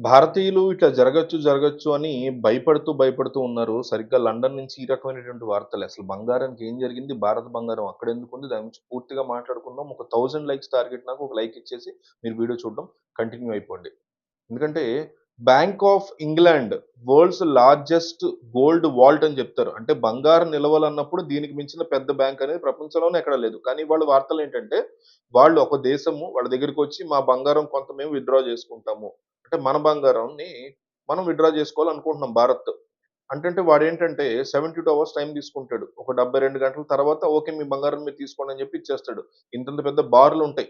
భారతీయులు ఇట్లా జరగొచ్చు, జరగొచ్చు అని భయపడుతూ, భయపడుతూ ఉన్నారు. సరిగ్గా లండన్ నుంచి ఈ రకమైనటువంటి వార్తలు అసలు బంగారానికి ఏం జరిగింది? భారత బంగారం అక్కడ ఎందుకు దాని గురించి పూర్తిగా మాట్లాడుకుందాం. ఒక థౌజండ్ లైక్స్ టార్గెట్ నాకు ఒక లైక్ ఇచ్చేసి మీరు వీడియో చూడడం కంటిన్యూ అయిపోండి. ఎందుకంటే bank of England world's largest gold vault అని చెప్తారు. అంటే బంగారం నిలవలన్నప్పుడు దీనికి మించిన పెద్ద బ్యాంక్ అనేది ప్రపంచంలోనే ఎక్కడ లేదు. కానీ వాళ్ళ వార్తలేంటంటే వాళ్ళు ఒక దేశము వాళ్ళ దగ్గరికి వచ్చి మా బంగారం కొంత మేము విత్‌డ్రా చేసుకుంటాము. అంటే మన బంగారంని మనం విత్‌డ్రా చేసుకోవాలనుకుంటున్నాం భారత్. అంటే వాడు ఏంటంటే సెవెంటీ టూ అవర్స్ టైం తీసుకుంటాడు. ఒక 72 గంటల తర్వాత ఓకే. మీ బంగారం మీరు తీసుకోండి అని చెప్పి ఇచ్చేస్తాడు. ఇంతంత పెద్ద బార్లు ఉంటాయి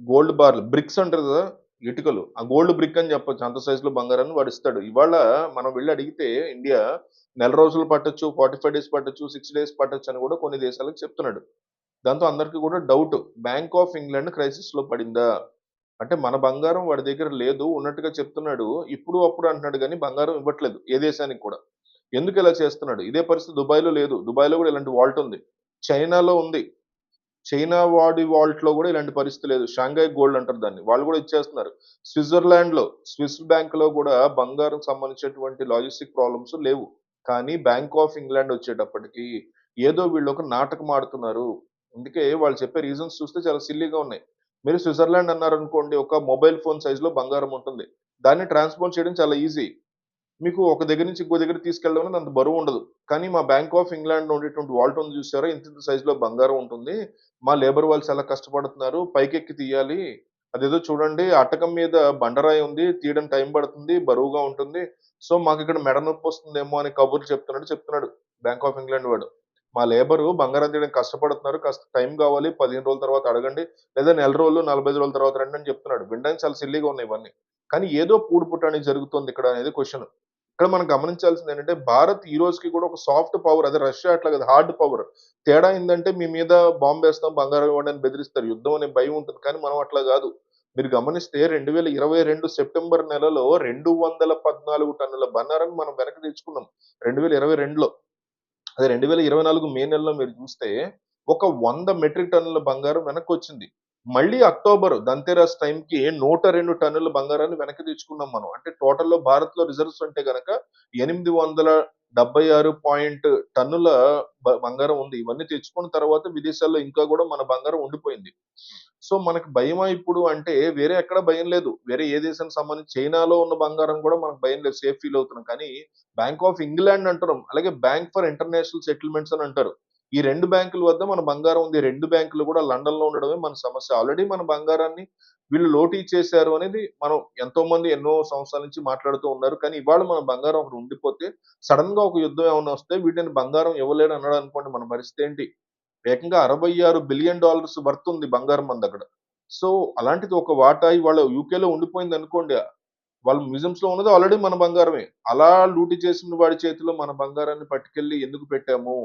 గోల్డ్ బార్‌లు బ్రిక్స్ అంటారు కదా! ఇటుకలు. ఆ గోల్డ్ బ్రిక్ అని చెప్పొచ్చు. అంత సైజులో బంగారాన్ని వాడిస్తాడు. ఇవాళ మనం వెళ్ళి అడిగితే ఇండియా నెల రోజులు పట్టొచ్చు, 45 డేస్ పట్టొచ్చు, సిక్స్ డేస్ పట్టొచ్చు అని కూడా కొన్ని దేశాలకు చెప్తున్నాడు. దాంతో అందరికి కూడా డౌట్ బ్యాంక్ ఆఫ్ ఇంగ్లాండ్ క్రైసిస్‌లో పడిందా? అంటే మన బంగారం వాడి దగ్గర లేదు. ఉన్నట్టుగా చెప్తున్నాడు. ఇప్పుడు అప్పుడు అంటున్నాడు కానీ బంగారం ఇవ్వట్లేదు. ఏ దేశానికి కూడా. ఎందుకు ఇలా చేస్తున్నాడు? ఇదే పరిస్థితి దుబాయ్‌లో లేదు. దుబాయ్‌లో కూడా ఇలాంటి వాల్ట్ ఉంది. చైనాలో ఉంది. చైనా వాడి వాల్ట్‌లో కూడా ఇలాంటి పరిస్థితి లేదు. షాంఘై గోల్డ్ అంటారు దాన్ని. వాళ్ళు కూడా ఇచ్చేస్తున్నారు. స్విట్జర్లాండ్‌లో స్విస్ బ్యాంక్‌లో కూడా బంగారం సంబంధించినటువంటి లాజిస్టిక్ ప్రాబ్లమ్స్ లేవు. కానీ బ్యాంక్ ఆఫ్ ఇంగ్లాండ్ వచ్చేటప్పటికి ఏదో వీళ్ళు ఒక నాటకం ఆడుతున్నారు. అందుకే వాళ్ళు చెప్పే రీజన్స్ చూస్తే చాలా సిల్లీగా ఉన్నాయి. మీరు స్విట్జర్లాండ్ అన్నారనుకోండి ఒక మొబైల్ ఫోన్ సైజులో బంగారం ఉంటుంది. దాన్ని ట్రాన్స్‌పోర్ట్ చేయడం చాలా ఈజీ. మీకు ఒక దగ్గర నుంచి ఇంకో దగ్గర తీసుకెళ్ళడం అంత బరువు ఉండదు. కానీ మా బ్యాంక్ ఆఫ్ ఇంగ్లాండ్‌లో ఉండేటువంటి వాల్ట్ ఉంది చూసారా? ఇంత సైజులో బంగారం ఉంటుంది. మా లేబర్ వాళ్ళు చాలా కష్టపడుతున్నారు. పైకెక్కి తీయాలి. అదేదో చూడండి అటకం మీద బండరాయి ఉంది. తీయడం టైం పడుతుంది. బరువుగా ఉంటుంది. సో మాకు ఇక్కడ మెడ నొప్పి వస్తుందేమో అని కబుర్లు చెప్తున్నాడు చెప్తున్నాడు బ్యాంక్ ఆఫ్ ఇంగ్లాండ్ వాడు. మా లేబరు బంగారం తీయడానికి కష్టపడుతున్నారు. కాస్త టైం కావాలి. 15 రోజుల తర్వాత అడగండి. లేదా నెల రోజులు, 45 రోజుల తర్వాత రండి అని చెప్తున్నాడు. వినడానికి చాలా సిల్లీగా ఉన్నాయి ఇవన్నీ. కానీ ఏదో పూడు పుటానికి జరుగుతుంది ఇక్కడ అనేది క్వశ్చన్ ఇక్కడ మనం గమనించాల్సింది ఏంటంటే భారత్ ఈ రోజుకి కూడా ఒక సాఫ్ట్ పవర్ అదే రష్యా అట్లా కదా హార్డ్ పవర్. తేడా ఏంటంటే మీ మీద బాంబేస్తాం, బంగారం ఇవ్వండి అని బెదిరిస్తారు. యుద్ధం అనే భయం ఉంటుంది. కానీ మనం అట్లా కాదు. మీరు గమనిస్తే 2022 సెప్టెంబర్ నెలలో 214 టన్నుల బంగారాన్ని మనం వెనక్కి తెచ్చుకున్నాం. 2022లో. అదే 2024 మే నెలలో మీరు చూస్తే ఒక వంద మెట్రిక్ టన్నుల బంగారం వెనక్కి వచ్చింది మళ్ళీ అక్టోబర్ ధన్‌తెరస్ టైంకి 102 టన్నుల బంగారాన్ని వెనక్కి తెచ్చుకున్నాం మనం. అంటే టోటల్‌లో భారత్‌లో రిజర్వ్స్ అంటే గనక 876 పాయింట్ టన్నుల బంగారం ఉంది. ఇవన్నీ తెచ్చుకున్న తర్వాత విదేశాల్లో ఇంకా కూడా మన బంగారం ఉండిపోయింది. సో మనకు భయమా ఇప్పుడు అంటే వేరే ఎక్కడ భయం లేదు. వేరే ఏ దేశానికి సంబంధించి చైనాలో ఉన్న బంగారం కూడా మనకు భయం లేదు. సేఫ్ ఫీల్ అవుతున్నాం. కానీ బ్యాంక్ ఆఫ్ ఇంగ్లాండ్ అంటున్నాం. అలాగే బ్యాంక్ ఫర్ ఇంటర్నేషనల్ సెటిల్మెంట్స్ అని అంటారు. ఈ రెండు బ్యాంకుల వద్ద మన బంగారం ఉంది. రెండు బ్యాంకులు కూడా లండన్లో ఉండడమే మన సమస్య. ఆల్రెడీ మన బంగారాన్ని వీళ్ళు లోటీ చేశారు అనేది మనం ఎంతో మంది ఎన్నో సంవత్సరాల నుంచి మాట్లాడుతూ ఉన్నారు. కానీ ఇవాళ మన బంగారం ఒకటి ఉండిపోతే సడెన్‌గా ఒక యుద్ధం ఏమైనా వస్తే వీటిని బంగారం ఇవ్వలేడు అన్నాడు అనుకోండి మన పరిస్థితి ఏంటి? ఏకంగా 66 బిలియన్ డాలర్స్ వర్త్ ఉంది బంగారం మనదక్కడ. సో అలాంటిది ఒక వాటా ఇవాళ యూకేలో ఉండిపోయింది అనుకోండి. వాళ్ళ మ్యూజియంస్‌లో ఉన్నది ఆల్రెడీ మన బంగారమే. అలా లూటీ చేసిన వాడి చేతిలో మన బంగారాన్ని పట్టుకెళ్ళి ఎందుకు పెట్టాము?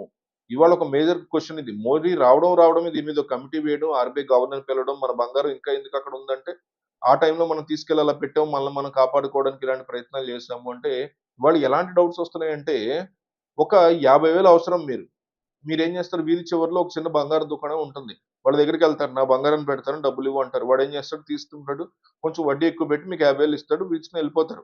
ఇవాళ ఒక మేజర్ క్వశ్చన్ ఇది. మోదీ రావడం రావడం దీని మీద ఒక కమిటీ వేయడం, ఆర్‌బీఐ గవర్నర్ పిలవడం, మన బంగారం ఇంకా ఎందుకు అక్కడ ఉందంటే ఆ టైంలో మనం తీసుకెళ్ళి అలా పెట్టాము. మనల్ని మనం కాపాడుకోవడానికి ఇలాంటి ప్రయత్నాలు చేసాము అంటే వాళ్ళు ఎలాంటి డౌట్స్ వస్తున్నాయంటే ఒక యాభై వేలు అవసరం మీరు. మీరు ఏం చేస్తారు వీధి చివరిలో ఒక చిన్న బంగారం దుకాణం ఉంటుంది. వాళ్ళ దగ్గరికి వెళ్తారు నా బంగారం పెడతాను ఇవ్వంటారు వాడు ఏం చేస్తాడు తీసుకుంటాడు. కొంచెం వడ్డీ ఎక్కువ పెట్టి మీకు 50,000 ఇస్తాడు. వీచుకుని వెళ్ళిపోతారు.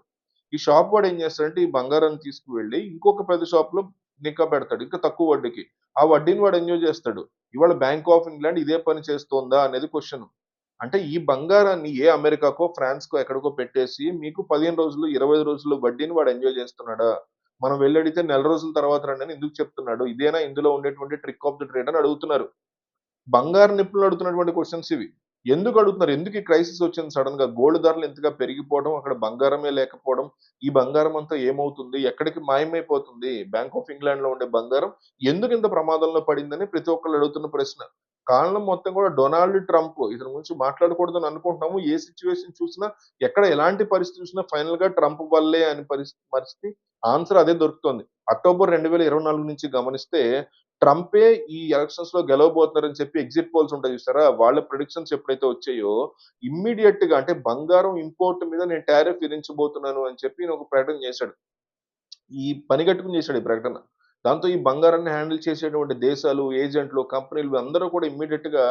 ఈ షాప్ వాడు ఏం చేస్తాడంటే ఈ బంగారాన్ని తీసుకువెళ్ళి ఇంకొక పెద్ద షాప్‌లో నిక్కా పెడతాడు. ఇంకా తక్కువ వడ్డీకి. ఆ వడ్డీని వాడు ఎంజాయ్ చేస్తాడు. ఇవాళ బ్యాంక్ ఆఫ్ ఇంగ్లాండ్ ఇదే పని చేస్తోందా అనేది క్వశ్చన్ అంటే ఈ బంగారాన్ని ఏ అమెరికాకో, ఫ్రాన్స్‌కో ఎక్కడికో పెట్టేసి మీకు 15 రోజులు, 25 రోజులు వడ్డీని వాడు ఎంజాయ్ చేస్తున్నాడా? మనం వెళ్ళడితే నెల రోజుల తర్వాత రండి అని ఎందుకు చెప్తున్నాడు? ఇదేనా ఇందులో ఉండేటువంటి ట్రిక్ ఆఫ్ ది ట్రేడ్ అని అడుగుతున్నారు. బంగారు నిపుణులు అడుగుతున్నటువంటి క్వశ్చన్స్ ఇవి. ఎందుకు అడుగుతున్నారు? ఎందుకు ఈ క్రైసిస్ వచ్చింది సడన్గా గోల్డ్ ధరలు ఇంతగా పెరిగిపోవడం, అక్కడ బంగారమే లేకపోవడం, ఈ బంగారం అంతా ఏమవుతుంది? ఎక్కడికి మాయమైపోతుంది? బ్యాంక్ ఆఫ్ ఇంగ్లాండ్లో ఉండే బంగారం ఎందుకు ఇంత ప్రమాదంలో పడిందని ప్రతి ఒక్కళ్ళు అడుగుతున్న ప్రశ్న. కారణం మొత్తం కూడా డొనాల్డ్ ట్రంప్ ఇతని గురించి మాట్లాడకూడదని అనుకుంటున్నాము. ఏ సిచ్యువేషన్ చూసినా, ఎక్కడ ఎలాంటి పరిస్థితి చూసినా ఫైనల్‌గా ట్రంప్ వల్లే అని పరిస్థితి పరిస్థితి ఆన్సర్ అదే దొరుకుతోంది. అక్టోబర్ 2024 నుంచి గమనిస్తే ట్రంపే ఈ ఎలక్షన్స్లో గెలవబోతున్నారని చెప్పి ఎగ్జిట్ పోల్స్ ఉంటాయి చూసారా? వాళ్ళ ప్రిడిక్షన్స్ ఎప్పుడైతే వచ్చాయో ఇమ్మీడియేట్‌గా అంటే బంగారం ఇంపోర్ట్ మీద నేను టారిఫ్ విధించబోతున్నాను అని చెప్పి ఒక ప్రకటన చేశాడు. ఈ పనిగట్టుకుని చేశాడు ఈ ప్రకటన. దాంతో ఈ బంగారాన్ని హ్యాండిల్ చేసేటువంటి దేశాలు, ఏజెంట్లు, కంపెనీలు అందరూ కూడా ఇమ్మీడియేట్‌గా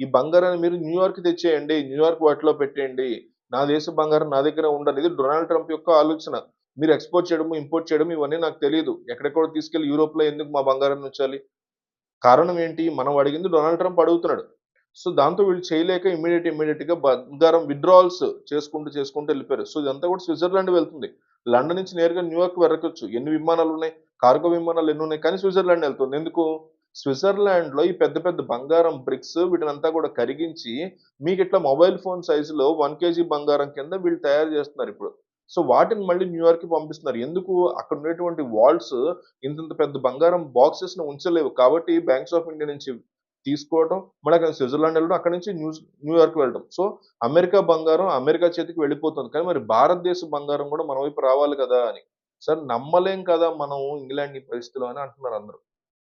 ఈ బంగారాన్ని మీరు న్యూయార్క్ తెచ్చేయండి. న్యూయార్క్ వాటిలో పెట్టేయండి. నా దేశ బంగారం నా దగ్గర ఉండాలి ఇది డొనాల్డ్ ట్రంప్ యొక్క ఆలోచన. మీరు ఎక్స్పోర్ట్ చేయడము ఇంపోర్ట్ చేయడం ఇవన్నీ నాకు తెలియదు ఎక్కడెక్కడ తీసుకెళ్ళి యూరోప్లో ఎందుకు మా బంగారం ఉంచాలి? కారణం ఏంటి? మనం అడిగింది డొనాల్డ్ ట్రంప్ అడుగుతున్నాడు. సో దాంతో వీళ్ళు చేయలేక ఇమీడియట్ ఇమీడియట్గా బంగారం విత్డ్రాల్స్ చేసుకుంటూ చేసుకుంటూ వెళ్ళిపోయారు. సో ఇదంతా కూడా స్విట్జర్లాండ్ వెళ్తుంది. లండన్ నుంచి నేరుగా న్యూయార్క్ వెళ్ళకొచ్చు. ఎన్ని విమానాలు ఉన్నాయి? కార్గో విమానాలు ఎన్ని ఉన్నాయి? కానీ స్విట్జర్లాండ్ వెళ్తుంది. ఎందుకు? స్విట్జర్లాండ్లో ఈ పెద్ద పెద్ద బంగారం బ్రిక్స్ వీటినంతా కూడా కరిగించి మీకు ఇట్లా మొబైల్ ఫోన్ సైజులో వన్ కేజీ బంగారం కింద వీళ్ళు తయారు చేస్తున్నారు ఇప్పుడు. సో వాటిని మళ్ళీ న్యూయార్క్కి పంపిస్తున్నారు. ఎందుకు? అక్కడ ఉన్నటువంటి వాల్స్ ఇంత పెద్ద బంగారం బాక్సెస్ను ఉంచలేవు. కాబట్టి బ్యాంక్స్ ఆఫ్ ఇండియా నుంచి తీసుకోవడం మళ్ళీ స్విట్జర్లాండ్ వెళ్ళడం అక్కడ నుంచి న్యూ న్యూయార్క్ వెళ్ళడం సో అమెరికా బంగారం అమెరికా చేతికి వెళ్ళిపోతుంది. కానీ మరి భారతదేశ బంగారం కూడా మన వైపు రావాలి కదా అని. సార్ నమ్మలేం కదా మనం ఇంగ్లాండ్ ఈ పరిస్థితిలో అని అంటున్నారు అందరూ.